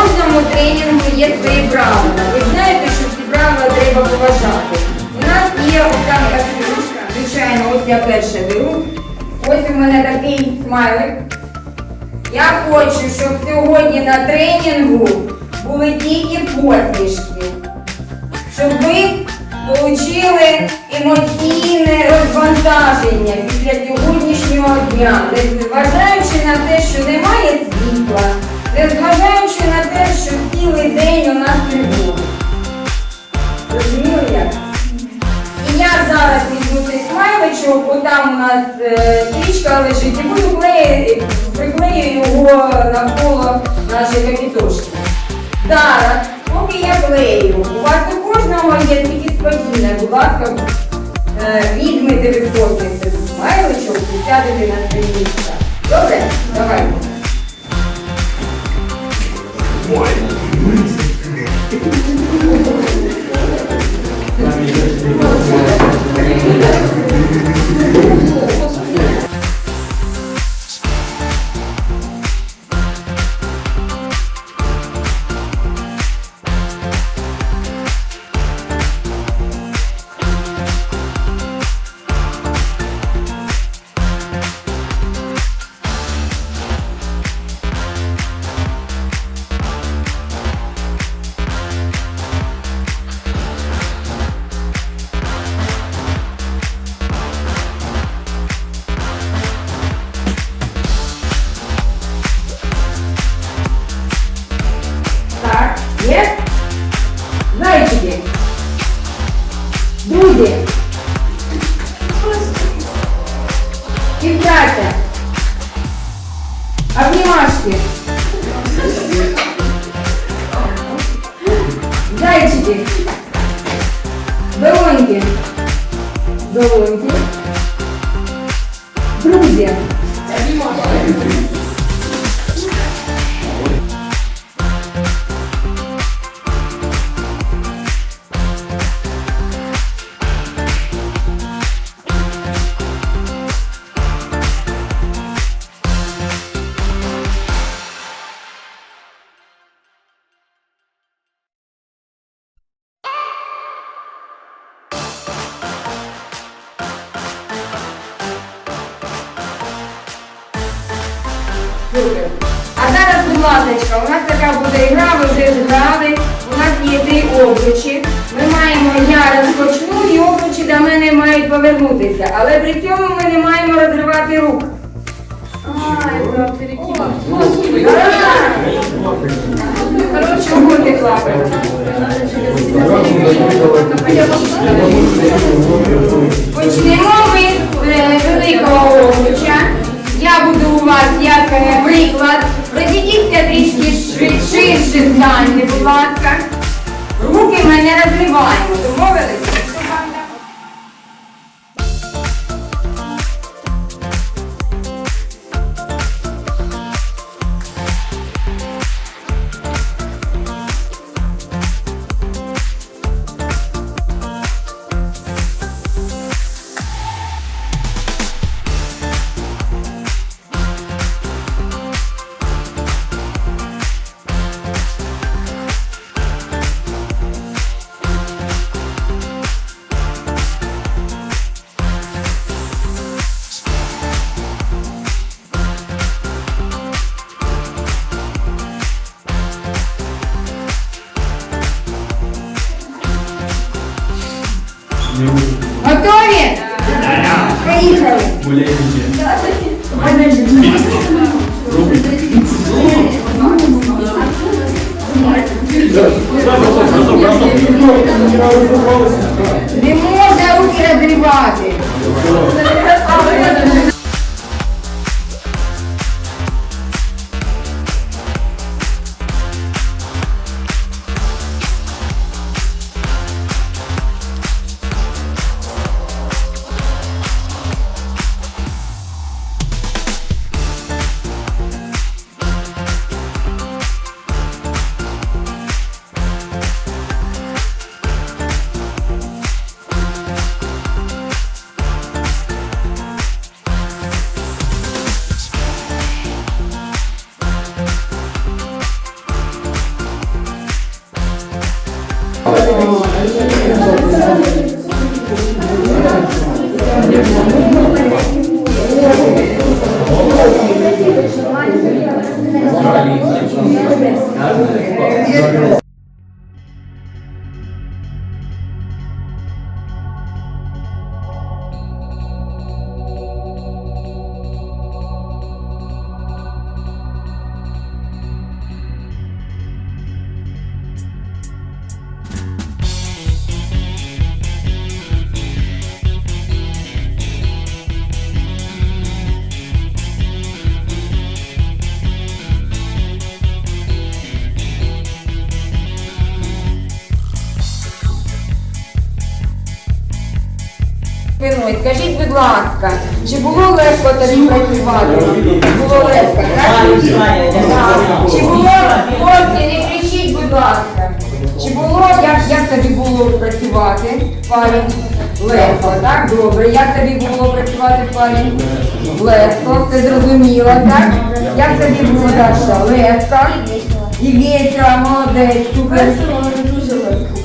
кожному тренінгу є свої правила. Ви знаєте, що ці правила треба поважати. У нас є там фігурка. Звичайно, ось я перше беру. Ось у мене такий смайлик. Я хочу, щоб сьогодні на тренінгу були тільки посмішки щоб ви отримали емоційне розвантаження після сьогоднішнього дня, незважаючи на те, що немає світла, незважаючи на те, що цілий день у нас тривога. Розуміли як? І я зараз візьму цей смайличок, бо там у нас е, стрічка лежить, і буду клеїти, приклею його навколо нашої капітошки. Зараз, поки я клею, у вас у кожного є тільки спокійне, будь ласка, е, візьмете ви кожний смайличок і сядете на своє місце. Добре? Давайте. Так, повернутися. Але при цьому ми не маємо розривати рук. Уходи клапати. Почнемо ми з е, великого обруча. Я буду у вас як приклад. Розійдіться трішки ширше станьте, будь ласка. Руки ми не розриваємо. Домовились? Не можна руки розривати. Спиною. Скажіть, будь ласка, чи було легко тобі працювати? Було легко, так? Чи було, хлопці, не кричіть, будь ласка. Чи було, як, як тобі було працювати в парі? Легко, так? Добре. Як тобі було працювати в парі? Легко, це зрозуміло, так? Як тобі було далі? Легко. І весело, молодець, супер.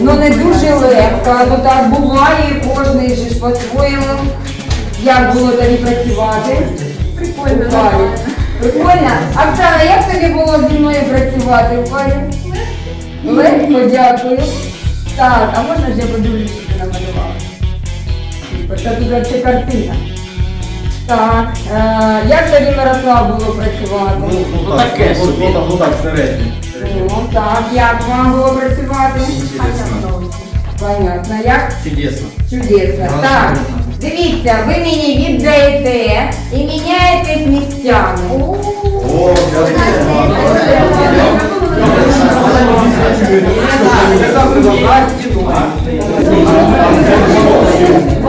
Ну не дуже легко, ну так буває, кожний же ж по-своєму. Як було тобі працювати? Прикольно. В парі. Прикольно. Оксана, як тобі було зі мною працювати в парі? Легко, дякую. Так, а можна ж я подивлюсь, що ти намалювала? Це тут ще картина. Так, е, як тобі Мирослав було працювати? Ну таке собі. Ну так, середньо. Ну, так, як вам було працювати? Інтересно. Понятно, як? Чудесно. Чудесно. Так, дивіться, ви мені віддаєте і міняєтесь місцями. О, Спілкуємося,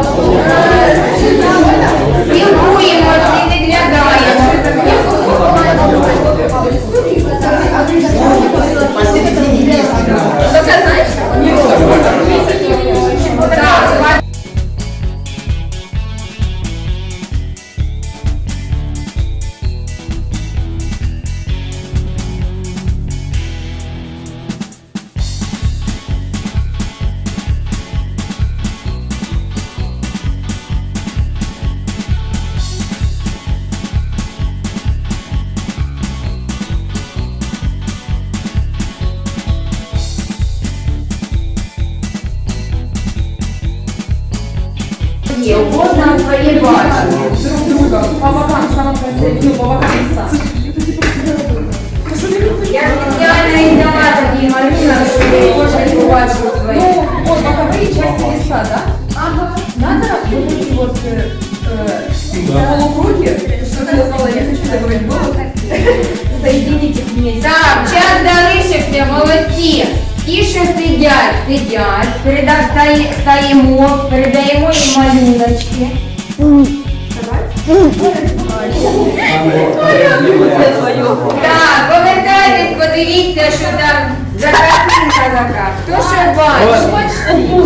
є, у кожного своє бачення. Я спеціально і взяла тоді малюнок, щоб кожен побачив своє. Ну, вот боковые части листа, да? Ага. Надо вот эти вот э, э, полукруги, что ты назвала, я хочу добавить было, соединить их вместе. Так, час залишився, молодці. Ті, що сидять, сидять, переда- стає- стаємо, передаємо їм малюночки. Так, повертайтесь, подивіться, що там за картинка така. Хто що бачить?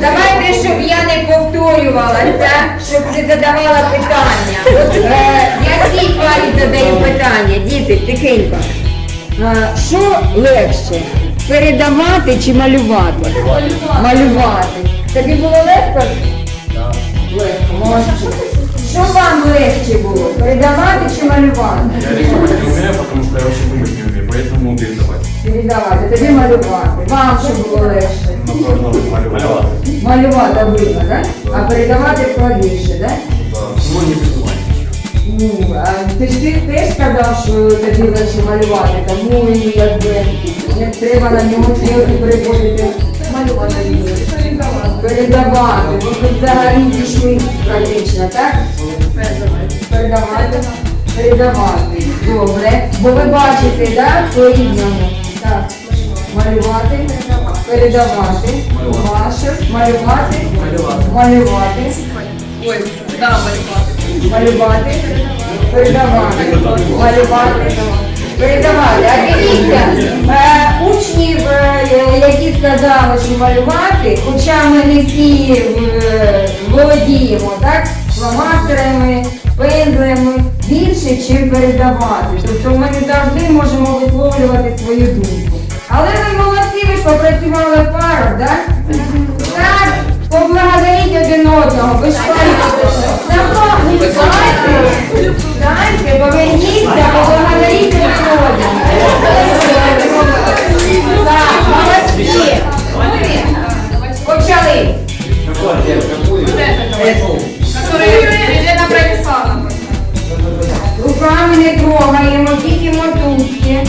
Давайте, щоб я не повторювалася, задавала питання. От, е, я цій парі задаю питання, діти, тихенько. Е, що легше? Передавати чи малювати? Малювати. Тобі було легко? Легко, молодці. Що вам легше було? Передавати чи малювати? Я рисовать не умею, потому что я вообще думать не умею, поэтому передавать. Передавати, тобі малювати. Вам що було легше? Напевно, малювати. Малювати видно, так? А передавати складніше, так? Ну, не придумать. Ну, а ти ж ти теж сказав, що тобі легше малювати, тому і якби не треба на нього стрілки переводити. Малювати. Передавати, бо тут взагалі пішли практично, так? Передавати. Передавати. Добре. Бо ви бачите, так, по-різному. Так. Малювати, передавати. Ваше. Малювати. Малювати. Ой, да, малювати. Малювати, передавати, малювати, передавати. А дивіться, е, учнів, е, які сказали, що малювати, хоча ми не всі е, володіємо, так, фломастерами, пензлями, більше, чим передавати. Тобто ми не завжди можемо висловлювати свою думку. Але ви молодці, ви ж попрацювали в парах, так? Поблагодаріть один одного, ви ж Дайте, дайте, поверніться, поблагодаріть один одного. Так, молодці. Почали. Руками не трогаємо, тільки мотузки.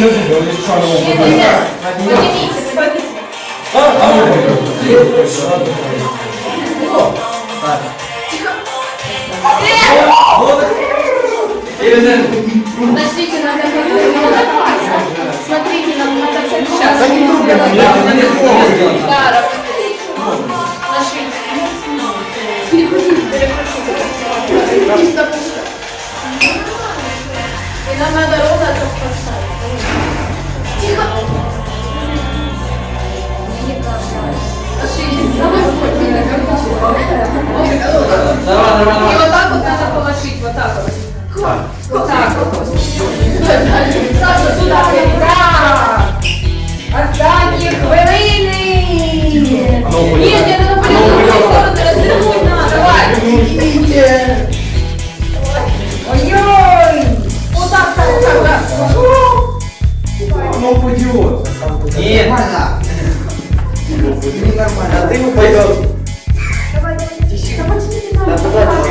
Нет, нет, нет. Поднимите, поднимите. Подождите, надо Смотрите, нам надо сейчас. Да, перекрутите. Чисто пусто. И нам надо ровно И вот так вот надо положить, вот так вот. Вот так вот. Сюда. Так. Останні хвилини. Нет, это надо другую развернуть надо. Давай. Ой-ой. Вот так, так, так, так. Оно идиот. Нет. Нормально. А ты упадешь. Давай, давай. упадет. Ярослав.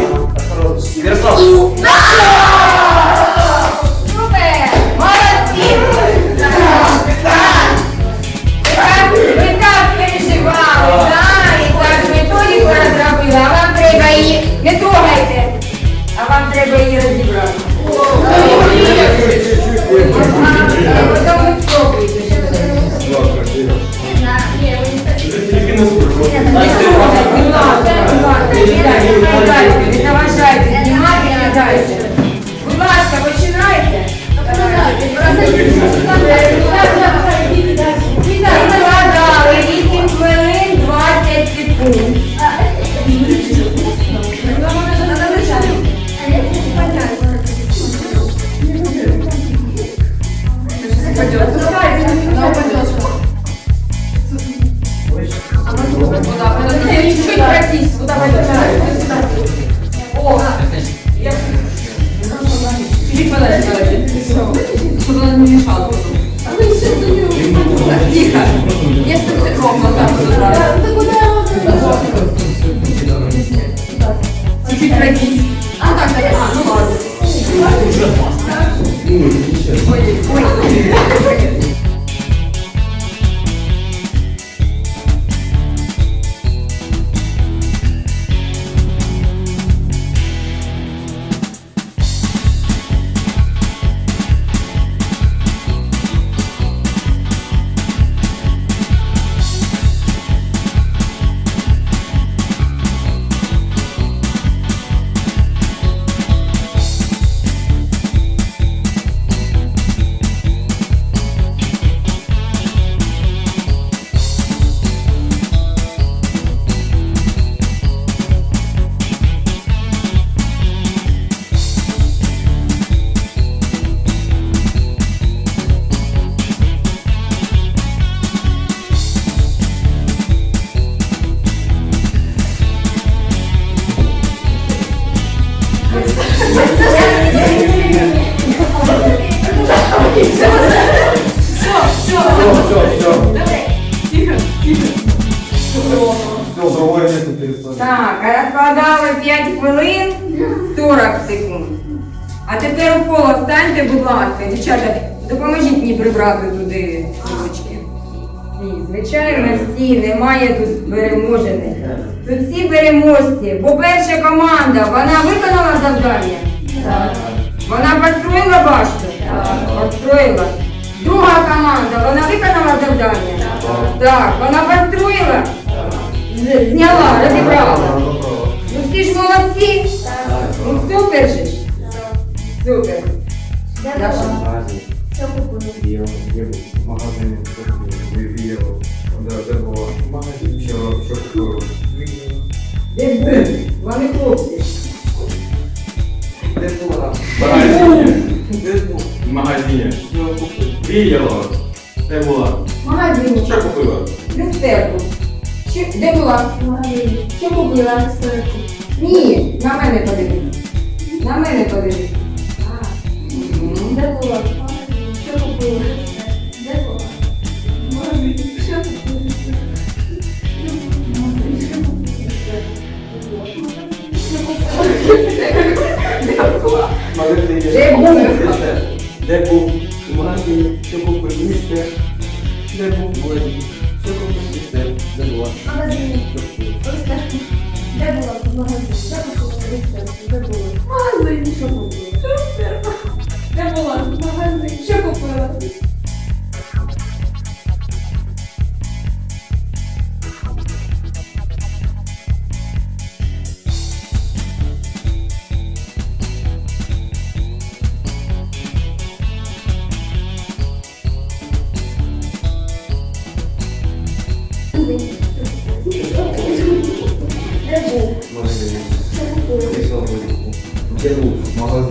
У коло встаньте, будь ласка, дівчата, допоможіть мені прибрати туди ручки. Всі, звичайно, всі, немає тут переможених. Тут всі переможці, бо перша команда, вона виконала завдання? Так. Вона построїла башту? Так. Построїла. Друга команда, вона виконала завдання? Так. Вона построїла? Зняла, розібрала. Ну всі ж молодці. Ну супер же Де було? В магазині. Що, що купили? Де були? Вони хлопці. Де була? В магазині. В магазині. Віяло. Де була? В магазині. Що купила? Люстерку. Що- Де була? Що купила? Ні, на мене подивись. На мене подивись. Де був? Де був? В магазині.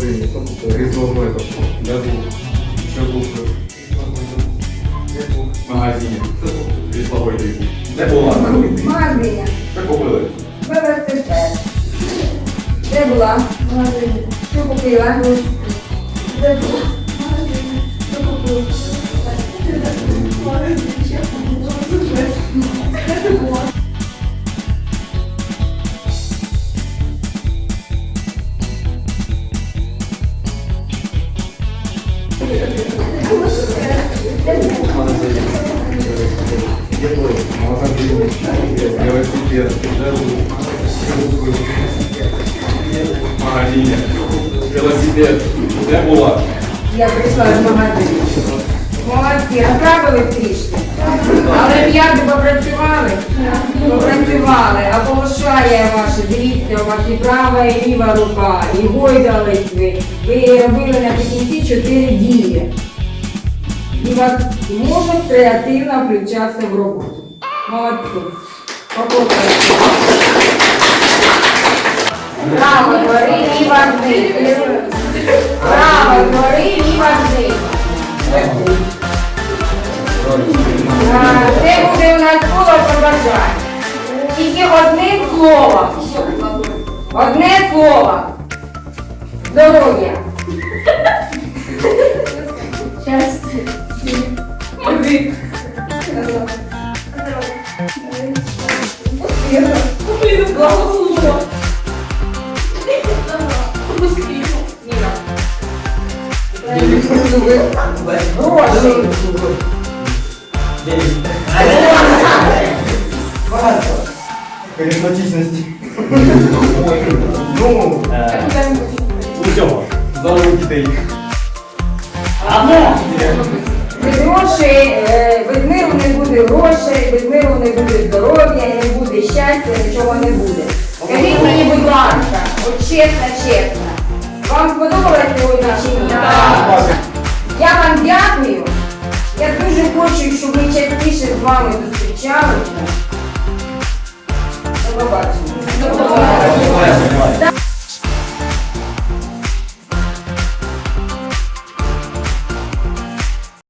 В магазині. Велосипед. Де був? Що? В магазині. Велосипед. Де була? Я прийшла з магазину. Молодці, розправились трішки. Але п'яти попрацювали? Попрацювали, а полишає ваше, дивіться, у ваші права і ліва рука. І гойдались ви. Ви робили наприкінці чотири дії. І вас можуть креативно включатися в роботу. Покликайте. Право, гори, вниз. Право, гори, ліва вниз. Це буде у нас коло побажань. Тільки одним словом. Одне слово. Здоров'я. Щастя. Один. Благослово. Ніна. Гроші. Харизматичності. Ну, дітей. Без грошей, без миру не буде грошей, без миру не буде здоров'я, не буде щастя, нічого не буде. Скажіть мені, будь ласка, от чесно, чесно. Вам сподобалось сьогодні ні? Я вам дякую. Я дуже хочу, щоб ми частіше з вами зустрічалися. До побачення.